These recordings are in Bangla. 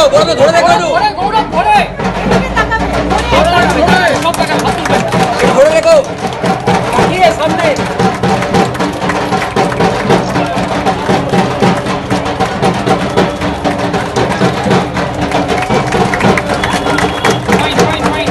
দেখো বড়কে ধরে দেখো একটু ধরে দেখো সামনে ফাইন ফাইন ফাইন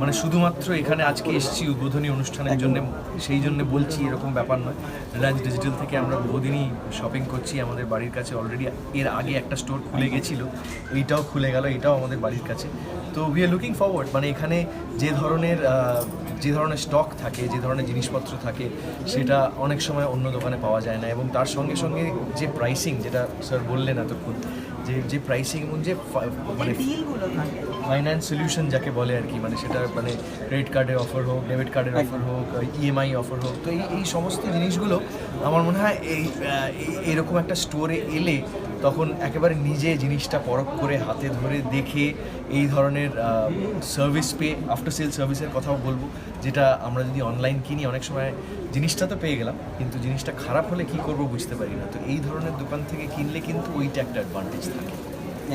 মানে শুধুমাত্র এখানে আজকে এসেছি উদ্বোধনী অনুষ্ঠানের জন্য, সেই জন্য বলছি এরকম ব্যাপার নয়। রিলায়েন্স ডিজিটাল থেকে আমরা বহুদিনই শপিং করছি, আমাদের বাড়ির কাছে অলরেডি এর আগে একটা স্টোর খুলে গেছিল, এইটাও খুলে গেল, এটাও আমাদের বাড়ির কাছে। তো উই আর লুকিং ফরওয়ার্ড মানে এখানে যে ধরনের যে ধরনের স্টক থাকে যে ধরনের জিনিসপত্র থাকে সেটা অনেক সময় অন্য দোকানে পাওয়া যায় না। এবং তার সঙ্গে সঙ্গে যে প্রাইসিং যেটা স্যার বললেন এতক্ষণ যে যে প্রাইসিং এবং যে মানে ফাইন্যান্স সলিউশন যাকে বলে আর কি মানে সেটা মানে ক্রেডিট কার্ডের অফার হোক ডেবিট কার্ডের অফার হোক ইএমআই অফার হোক তো এই এই সমস্ত জিনিসগুলো আমার মনে হয় এই- এরকম একটা স্টোরে এলে তখন একেবারে নিজে জিনিসটা পরখ করে হাতে ধরে দেখে এই ধরনের সার্ভিস পেয়ে আফটার সেল সার্ভিসের কথাও বলব, যেটা আমরা যদি অনলাইন কিনি, অনেক সময় জিনিসটা তো পেয়ে গেলাম, কিন্তু জিনিসটা খারাপ হলে কি করব বুঝতে পারি না। তো এই ধরনের দোকান থেকে কিনলে কিন্তু ওইটা একটা অ্যাডভান্টেজ থাকে।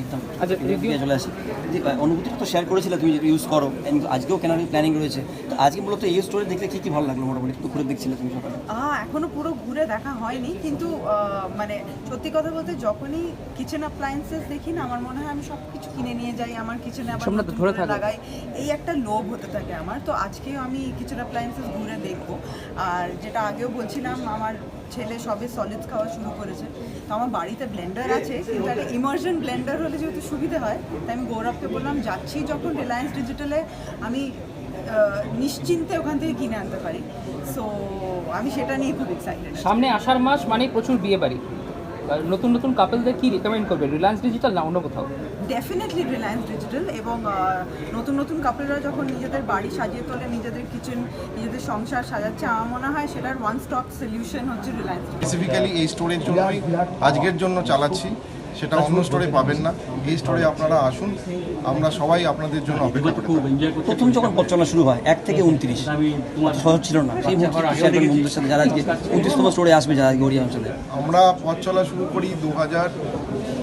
একদম। আচ্ছা, চলে আসি। যে অনুভূতিটা তো শেয়ার করেছিলে তুমি ইউজ করো। আজকেও কেনার প্ল্যানিং রয়েছে। তো আজকে মূলত এই স্টোরে দেখলে কি কি ভালো লাগল মোটামুটি? একটু ঘুরে দেখছিলে তুমি সকালে? এখনও পুরো ঘুরে দেখা হয়নি কিন্তু মানে সত্যি কথা বলতে যখনই কিচেন অ্যাপ্লায়েন্সেস দেখি না আমার মনে হয় আমি সব কিছু কিনে নিয়ে যাই আমার কিচেনে আবার ধরে লাগাই এই একটা লোভ হতে থাকে আমার। তো আজকেও আমি কিচেন অ্যাপ্লায়েন্সেস ঘুরে দেখব। আর যেটা আগেও বলছিলাম আমার ছেলে সবে সলিডস খাওয়া শুরু করেছে। তো আমার বাড়িতে ব্লেন্ডার আছে, কিন্তু একটা ইমার্জন ব্লেন্ডার হলে যেহেতু সুবিধা হয়, তাই আমি গৌরবকে বললাম, যাচ্ছি যখন রিলায়েন্স ডিজিটালে আমি নিশ্চিন্তে ওখান থেকে কিনে আনতে পারি। সো আমি সেটা নিয়ে খুব এক্সাইটেড সামনে আষাঢ় মাস মানে প্রচুর বিয়ে বাড়ি নতুন নতুন কাপলদের কি রেকমেন্ড করবে? রিলায়েন্স ডিজিটাল না অন্য কোথাও? ডেফিনেটলি রিলায়েন্স ডিজিটাল এবং নতুন নতুন কাপড়রা যখন নিজেদের বাড়ি সাজিয়ে তোলে নিজেদের কিচেন নিজেদের সংসার সাজাচ্ছে আমার মনে হয় সেটার ওয়ান স্টপ সলিউশন হচ্ছে রিলায়েন্স স্পেসিফিক্যালি এই স্টোরের জন্যই আজকের জন্য চালাচ্ছি সেটা অন্য স্টোরে পাবেন না। এই স্টোরে আপনারা আসুন আমরা সবাই আপনাদের জন্য অপেক্ষা করে। প্রথম যখন পথ চলা শুরু হয় এক থেকে উনত্রিশ সহজ ছিল না। সেই বন্ধুদের সাথে যারা আজকে উনত্রিশতম স্টোরে আসবে যারা গড়িয়া অঞ্চলে। আমরা পথ চলা শুরু করি দু হাজার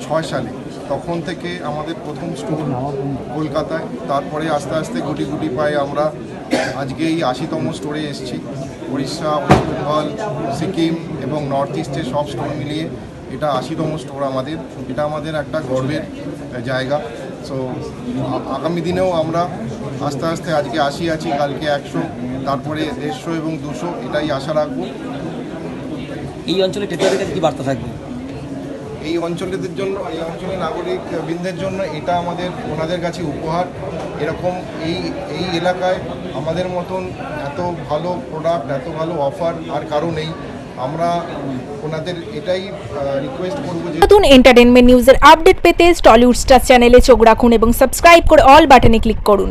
ছয় সালে। তখন থেকে আমাদের প্রথম স্টোর কলকাতায়। তারপরে আস্তে আস্তে গুটি গুটি পায়ে আমরা আজকে এই আশিতম স্টোরে এসেছি। উড়িষ্যা ওয়েস্ট বেঙ্গল সিকিম এবং নর্থ ইস্টের সব স্টোর মিলিয়ে এটা আশিতম স্টোর আমাদের। এটা আমাদের একটা গর্বের জায়গা। সো আগামী দিনেও আমরা আস্তে আস্তে আজকে আশি আছি, কালকে একশো, তারপরে দেড়শো এবং দুশো, এটাই আশা রাখব। এই অঞ্চলে কি বার্তা থাকবে? এই অঞ্চলেদের জন্য, এই অঞ্চলের নাগরিক বৃন্দের জন্য এটা আমাদের ওনাদের কাছে উপহার। এরকম এই এই এলাকায় আমাদের মতন এত ভালো প্রোডাক্ট এত ভালো অফার আর কারও নেই। আমরা ওনাদের এটাই রিকোয়েস্ট করব যে নতুন এন্টারটেনমেন্ট নিউজের আপডেট পেতে টলিউড স্টার চ্যানেলে চোখ রাখুন এবং সাবস্ক্রাইব করে অল বাটনে ক্লিক করুন।